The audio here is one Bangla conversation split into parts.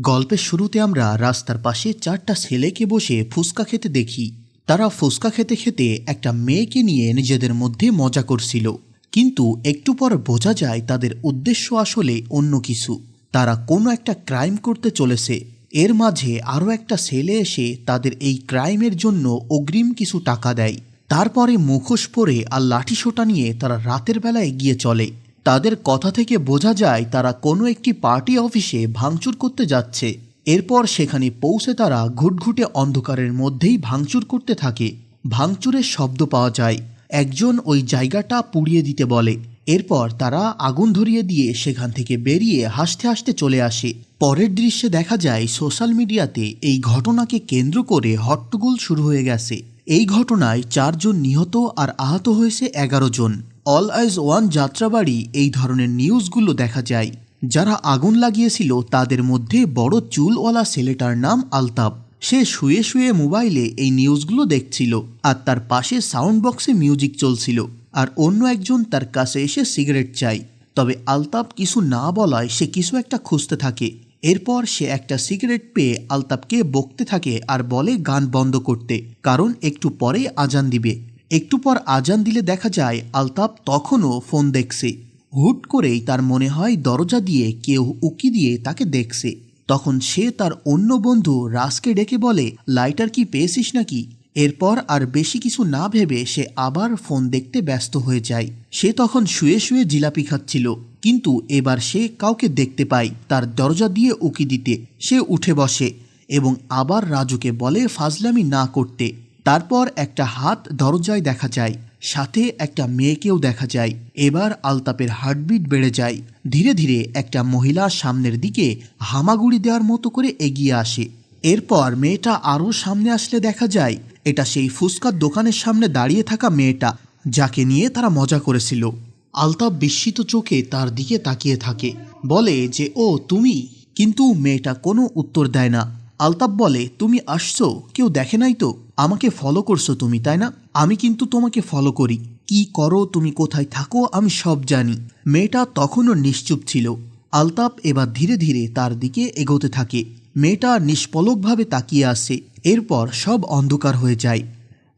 গল্পের শুরুতে আমরা রাস্তার পাশে চারটা ছেলেকে বসে ফুচকা খেতে দেখি। তারা ফুচকা খেতে খেতে একটা মেয়েকে নিয়ে নিজেদের মধ্যে মজা করছিল। কিন্তু একটু পর বোঝা যায় তাদের উদ্দেশ্য আসলে অন্য কিছু। তারা কোনো একটা ক্রাইম করতে চলেছে। এর মাঝে আরও একটা ছেলে এসে তাদের এই ক্রাইমের জন্য অগ্রিম কিছু টাকা দেয়। তারপরে মুখোশ পরে আর লাঠিসোঁটা নিয়ে তারা রাতের বেলা এগিয়ে চলে। তাদের কথা থেকে বোঝা যায় তারা কোনো একটি পার্টি অফিসে ভাঙচুর করতে যাচ্ছে। এরপর সেখানে পৌঁছে তারা ঘুটঘুটে অন্ধকারের মধ্যেই ভাঙচুর করতে থাকে। ভাঙচুরের শব্দ পাওয়া যায়। একজন ওই জায়গাটা পুড়িয়ে দিতে বলে। এরপর তারা আগুন ধরিয়ে দিয়ে সেখান থেকে বেরিয়ে হাসতে হাসতে চলে আসে। পরের দৃশ্যে দেখা যায় সোশ্যাল মিডিয়াতে এই ঘটনাকে কেন্দ্র করে হট্টগোল শুরু হয়ে গেছে। এই ঘটনায় চারজন নিহত আর আহত হয়েছে এগারো জন। অল আইজ ওয়ান যাত্রাবাড়ি এই ধরনের নিউজগুলো দেখা যায়, যারা আগুন লাগিয়েছিল তাদের মধ্যে বড় চুলওয়ালা ছেলেটার নাম আলতাব সে শুয়ে শুয়ে মোবাইলে এই নিউজগুলো দেখছিল আর তার পাশে সাউন্ড বক্সে মিউজিক চলছিল আর অন্য একজন তার কাছে এসে সিগারেট চাই তবে আলতাব কিছু না বলায় সে কিছু একটা খুঁজতে থাকে। এরপর সে একটা সিগারেট পেয়ে আলতাবকে বকতে থাকে আর বলে, গান বন্ধ করতে, কারণ একটু পরেই আজান দিবে। একটু পর আজান দিলে দেখা যায় আলতাব তখনও ফোন দেখছে। হুট করেই তার মনে হয় দরজা দিয়ে কেউ উকি দিয়ে তাকে দেখছে। তখন সে তার অন্য বন্ধু রাজকে ডেকে বলে, লাইটার কি পেয়েছিস নাকি? এরপর আর বেশি কিছু না ভেবে সে আবার ফোন দেখতে ব্যস্ত হয়ে যায়। সে তখন শুয়ে শুয়ে জিলাপি খাচ্ছিল, কিন্তু এবার সে কাউকে দেখতে পায় তার দরজা দিয়ে উকি দিতে। সে উঠে বসে এবং আবার রাজুকে বলে, ফাজলামি না করতে। তারপর একটা হাত দরজায় দেখা যায়, সাথে একটা মেয়েকেও দেখা যায়। এবার আলতাপের হার্টবিট বেড়ে যায়। ধীরে ধীরে একটা মহিলা সামনের দিকে হামাগুড়ি দেওয়ার মতো করে এগিয়ে আসে। এরপর মেয়েটা আরও সামনে আসলে দেখা যায়, এটা সেই ফুচকার দোকানের সামনে দাঁড়িয়ে থাকা মেয়েটা, যাকে নিয়ে তারা মজা করেছিল। আলতাপ বিস্মিত চোখে তার দিকে তাকিয়ে থাকে। বলে যে, ও, তুমি? কিন্তু মেয়েটা কোনো উত্তর দেয় না। আলতাপ বলে, তুমি আসছো? কেউ দেখে নাই তো? আমাকে ফলো করছ তুমি, তাই না? আমি কিন্তু তোমাকে ফলো করি। কি করো, তুমি কোথায় থাকো, আমি সব জানি। মেয়েটা তখনও নিশ্চুপ ছিল। আলতাপ এবার ধীরে ধীরে তার দিকে এগোতে থাকে। মেয়েটা নিষ্পলকভাবে তাকিয়ে আসে এরপর সব অন্ধকার হয়ে যায়।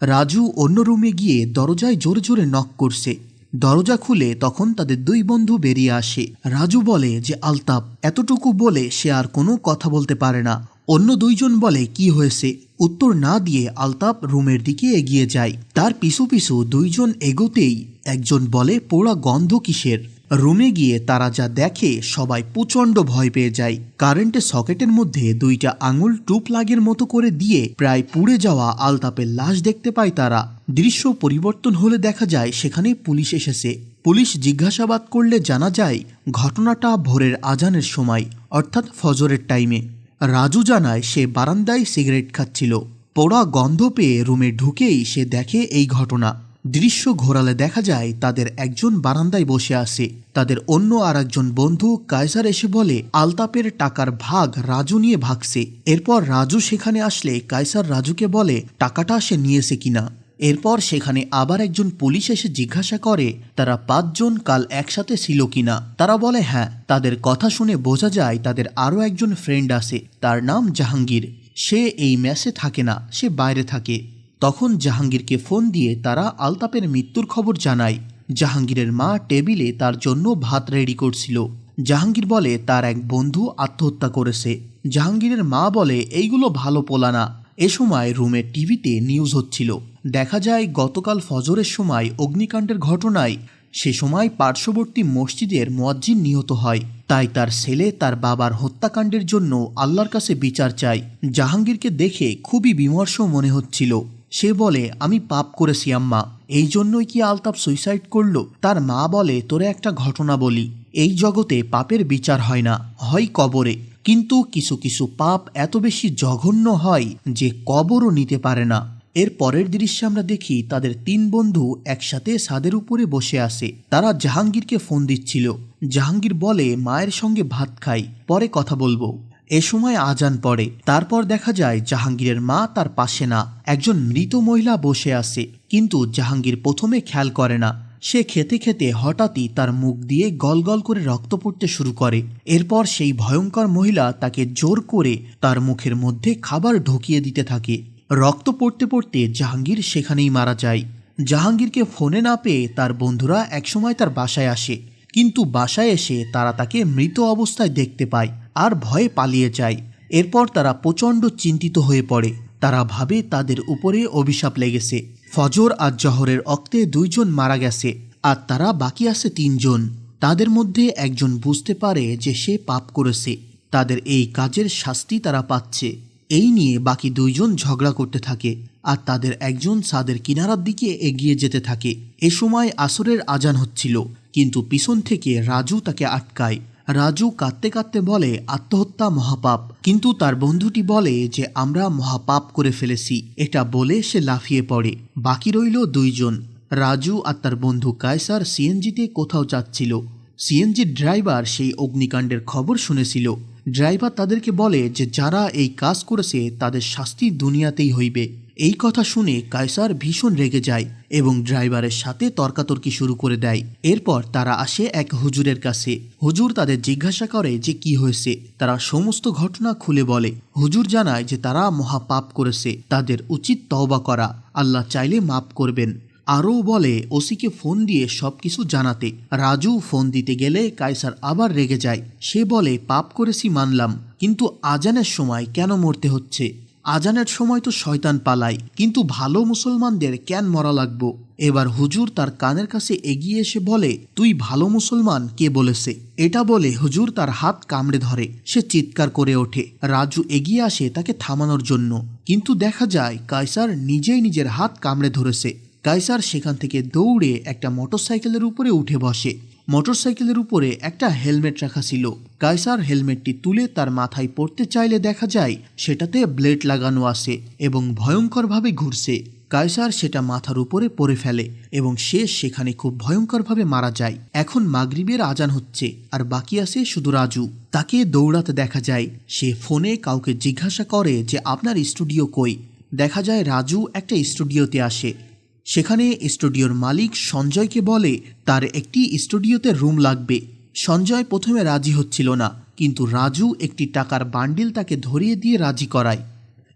রাজু অন্য রুমে গিয়ে দরজায় জোরে জোরে নক করছে। দরজা খুলে তখন তাদের দুই বন্ধু বেরিয়ে আসে। রাজু বলে যে আলতাপ এতটুকু বলে সে আর কোনো কথা বলতে পারে না। অন্য দুইজন বলে কি হয়েছে? উত্তর না দিয়ে আলতাপ রুমের দিকে এগিয়ে যায়। তার পিছু পিছু দুইজন এগোতেই একজন বলে, পোড়া গন্ধ কিসের? রুমে গিয়ে তারা যা দেখে সবাই প্রচণ্ড ভয় পেয়ে যায়। কারেন্টের সকেটের মধ্যে দুইটা আঙুল টুপ লাগের মতো করে দিয়ে প্রায় পুড়ে যাওয়া আলতাপের লাশ দেখতে পায় তারা। দৃশ্য পরিবর্তন হলে দেখা যায় সেখানে পুলিশ এসেছে। পুলিশ জিজ্ঞাসাবাদ করলে জানা যায়, ঘটনাটা ভোরের আজানের সময়, অর্থাৎ ফজরের টাইমে। রাজু জানায় সে বারান্দায় সিগারেট খাচ্ছিল। পোড়া গন্ধ পেয়ে রুমে ঢুকেই সে দেখে এই ঘটনা। দৃশ্য ঘোরালে দেখা যায় তাদের একজন বারান্দায় বসে আছে। তাদের অন্য আর একজন বন্ধু কায়সার এসে বলে, আলতাপের টাকার ভাগ রাজু নিয়ে ভাগছে। এরপর রাজু সেখানে আসলে কায়সার রাজুকে বলে, টাকাটা সে নিয়েছে কিনা? এরপর সেখানে আবার একজন পুলিশ এসে জিজ্ঞাসা করে, তারা পাঁচজন কাল একসাথে ছিল কিনা? তারা বলে হ্যাঁ তাদের কথা শুনে বোঝা যায় তাদের আরও একজন ফ্রেন্ড আছে, তার নাম জাহাঙ্গীর। সে এই ম্যাচে থাকে না, সে বাইরে থাকে। তখন জাহাঙ্গীরকে ফোন দিয়ে তারা আলতাপের মৃত্যুর খবর জানায়। জাহাঙ্গীরের মা টেবিলে তার জন্য ভাত রেডি করছিল। জাহাঙ্গীর বলে, তার এক বন্ধু আত্মহত্যা করেছে। জাহাঙ্গীরের মা বলে, এইগুলো ভালো পোলা না। এ সময় রুমের টিভিতে নিউজ হচ্ছিল। দেখা যায়, গতকাল ফজরের সময় অগ্নিকাণ্ডের ঘটনায় সে সময় পার্শ্ববর্তী মসজিদের মোয়াজ্জিন নিহত হয়। তাই তার ছেলে তার বাবার হত্যাকাণ্ডের জন্য আল্লাহর কাছে বিচার চায় জাহাঙ্গীরকে দেখে খুবই বিমর্ষ মনে হচ্ছিল। সে বলে, আমি পাপ করেছি, আম্মা। এই জন্যই কি আলতাপ সুইসাইড করল? তার মা বলে, তোরে একটা ঘটনা বলি। এই জগতে পাপের বিচার হয় না। হয় কবরে। কিন্তু কিছু কিছু পাপ এত বেশি জঘন্য হয় যে কবরও নিতে পারে না। এর পরের দৃশ্যে আমরা দেখি তাদের তিন বন্ধু একসাথে ছাদের উপরে বসে আছে। তারা জাহাঙ্গীরকে ফোন দিচ্ছিল। জাহাঙ্গীর বলে, মায়ের সঙ্গে ভাত খাই, পরে কথা বলব। এ সময় আজান পড়ে। তারপর দেখা যায় জাহাঙ্গীরের মা তার পাশে না। একজন মৃত মহিলা বসে আছে। কিন্তু জাহাঙ্গীর প্রথমে খেয়াল করে না। সে খেতে খেতে হঠাৎই তার মুখ দিয়ে গল গল করে রক্ত পড়তে শুরু করে। এরপর সেই ভয়ঙ্কর মহিলা তাকে জোর করে তার মুখের মধ্যে খাবার ঢুকিয়ে দিতে থাকে। রক্ত পড়তে পড়তে জাহাঙ্গীর সেখানেই মারা যায়। জাহাঙ্গীরকে ফোনে না পেয়ে তার বন্ধুরা একসময় তার বাসায় আসে। কিন্তু বাসায় এসে তারা তাকে মৃত অবস্থায় দেখতে পায় আর ভয়ে পালিয়ে যায়। এরপর তারা প্রচণ্ড চিন্তিত হয়ে পড়ে। তারা ভাবে তাদের উপরে অভিশাপ লেগেছে। ফজর আর জহরের অক্তে দুইজন মারা গেছে, আর তারা বাকি আছে তিনজন। তাদের মধ্যে একজন বুঝতে পারে যে সে পাপ করেছে। তাদের এই কাজের শাস্তি তারা পাচ্ছে। এই নিয়ে বাকি দুইজন ঝগড়া করতে থাকে, আর তাদের একজন সাদের কিনারার দিকে এগিয়ে যেতে থাকে। এ সময় আসরের আজান হচ্ছিল, কিন্তু পিছন থেকে রাজু তাকে আটকায়। রাজু কাঁদতে কাঁদতে বলে, আত্মহত্যা মহাপাপ। কিন্তু তার বন্ধুটি বলে যে, আমরা মহাপাপ করে ফেলেছি। এটা বলে সে লাফিয়ে পড়ে। বাকি রইল দুইজন, রাজু আর তার বন্ধু কায়সার সিএনজিতে কোথাও যাচ্ছিল। সিএনজির ড্রাইভার সেই অগ্নিকাণ্ডের খবর শুনেছিল। ড্রাইভার তাদেরকে বলে যে, যারা এই কাজ করেছে তাদের শাস্তি দুনিয়াতেই হইবে। এই কথা শুনে কায়সার ভীষণ রেগে যায় এবং ড্রাইভারের সাথে তর্কাতর্কি শুরু করে দেয়। এরপর তারা আসে এক হুজুরের কাছে। হুজুর তাদের জিজ্ঞাসা করে যে কি হয়েছে। তারা সমস্ত ঘটনা খুলে বলে। হুজুর জানায় যে তারা মহাপাপ করেছে। তাদের উচিত তওবা করা। আল্লাহ চাইলে মাপ করবেন। আরও বলে, ওসিকে ফোন দিয়ে সবকিছু জানাতে। রাজু ফোন দিতে গেলে কায়সার আবার রেগে যায়। সে বলে, পাপ করেছি মানলাম। কিন্তু আজানের সময় কেন মরতে হচ্ছে? আজানের সময় তো শয়তান পালায় কিন্তু ভালো মুসলমানদের কেন মরা লাগবো? এবার হুজুর তার কানের কাছে এগিয়ে এসে বলে, তুই ভালো মুসলমান, কে বলেছে? এটা বলে হুজুর তার হাত কামড়ে ধরে, সে চিৎকার করে ওঠে। রাজু এগিয়ে আসে তাকে থামানোর জন্য। কিন্তু দেখা যায়, কায়সার নিজেই নিজের হাত কামড়ে ধরেছে। কায়সার সেখান থেকে দৌড়ে একটা মোটরসাইকেলের উপরে উঠে বসে। মোটরসাইকেলের উপরে একটা হেলমেট রাখা ছিল। কায়সার হেলমেটটি তুলে তার মাথায় পড়তে চাইলে দেখা যায়, সেটাতে ব্লেড লাগানো আছে এবং ভয়ঙ্করভাবে ঘুরছে। কায়সার সেটা মাথার উপরে পড়ে ফেলে এবং সে সেখানে খুব ভয়ঙ্করভাবে মারা যায়। এখন মাগরিবের আজান হচ্ছে আর বাকি আছে শুধু রাজু। তাকে দৌড়াতে দেখা যায়, সে ফোনে কাউকে জিজ্ঞাসা করে যে, আপনার স্টুডিও কই? দেখা যায় রাজু একটা স্টুডিওতে আসে। সেখানে স্টুডিওর মালিক সঞ্জয়কে বলে, তার একটি স্টুডিওতে রুম লাগবে। সঞ্জয় প্রথমে রাজি হচ্ছিল না, কিন্তু রাজু একটি টাকার বান্ডিল তাকে ধরিয়ে দিয়ে রাজি করায়।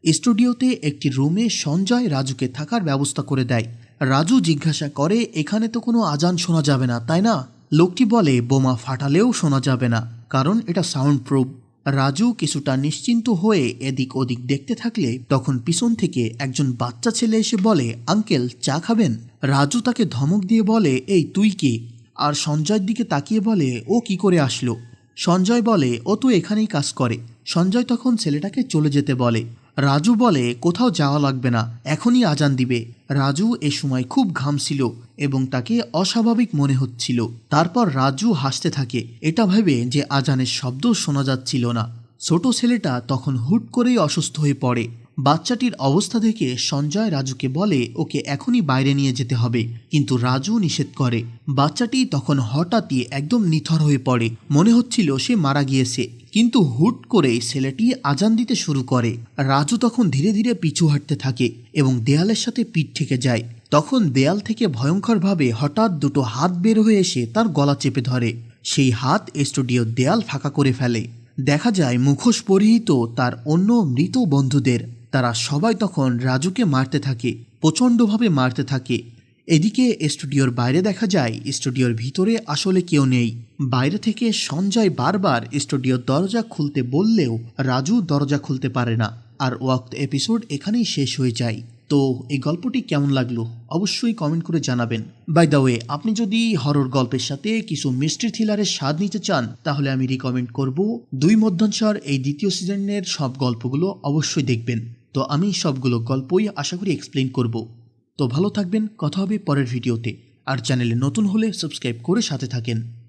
স্টুডিওতে একটি রুমে সঞ্জয় রাজুকে থাকার ব্যবস্থা করে দেয়। রাজু জিজ্ঞাসা করে, এখানে তো কোনো আজান শোনা যাবে না, তাই না? লোকটি বলে, বোমা ফাটালেও শোনা যাবে না, কারণ এটা সাউন্ড প্রুফ রাজু কিছুটা নিশ্চিন্ত হয়ে এদিক ওদিক দেখতে থাকলে তখন পিছন থেকে একজন বাচ্চা ছেলে এসে বলে, আঙ্কেল, চা খাবেন? রাজু তাকে ধমক দিয়ে বলে, এই, তুই কে? আর সঞ্জয়ের দিকে তাকিয়ে বলে, ও কি করে আসলো? সঞ্জয় বলে, ও তো এখানেই কাজ করে। সঞ্জয় তখন ছেলেটাকে চলে যেতে বলে। রাজু বলে, কোথাও যাওয়া লাগবে না, এখনই আজান দিবে। রাজু এ সময় খুব ঘামছিল এবং তাকে অস্বাভাবিক মনে হচ্ছিল। তারপর রাজু হাসতে থাকে। এটা ভেবে যে আজানের শব্দ শোনা যাচ্ছিল না। ছোট ছেলেটা তখন হুট করেই অসুস্থ হয়ে পড়ে। বাচ্চাটির অবস্থা দেখে সঞ্জয় রাজুকে বলে, ওকে এখনই বাইরে নিয়ে যেতে হবে। কিন্তু রাজু নিষেধ করে। বাচ্চাটি তখন হঠাৎই একদম নিথর হয়ে পড়ে। মনে হচ্ছিল সে মারা গিয়েছে। কিন্তু হুট করে ছেলেটি আজান দিতে শুরু করে। রাজু তখন ধীরে ধীরে পিছু হাঁটতে থাকে এবং দেয়ালের সাথে পিঠ ঠেকে যায়। তখন দেয়াল থেকে ভয়ঙ্করভাবে হঠাৎ দুটো হাত বের হয়ে এসে তার গলা চেপে ধরে। সেই হাত স্টুডিওর দেয়াল ফাঁকা করে ফেলে। দেখা যায় মুখোশ পরিহিত তার অন্য মৃত বন্ধুদের। তারা সবাই তখন রাজুকে মারতে থাকে, প্রচণ্ডভাবে মারতে থাকে। এদিকে স্টুডিওর বাইরে দেখা যায়, স্টুডিওর ভিতরে আসলে কেউ নেই। বাইরে থেকে সঞ্জয় বারবার স্টুডিওর দরজা খুলতে বললেও রাজু দরজা খুলতে পারে না আর ওয়াক্ত এপিসোড এখানেই শেষ হয়ে যায়। তো এই গল্পটি কেমন লাগল অবশ্যই কমেন্ট করে জানাবেন। বাই দ্য ওয়ে আপনি যদি হরর গল্পের সাথে কিছু মিষ্টি থ্রিলারের স্বাদ নিতে চান, তাহলে আমি রিকমেন্ড করব দুই মধ্যাংশর এই দ্বিতীয় সিজনের সব গল্পগুলো অবশ্যই দেখবেন। তো আমি সবগুলো গল্পই আশা করি এক্সপ্লেন করব। তো ভালো থাকবেন, কথা হবে পরের ভিডিওতে। আর চ্যানেলে নতুন হলে সাবস্ক্রাইব করে সাথে থাকেন।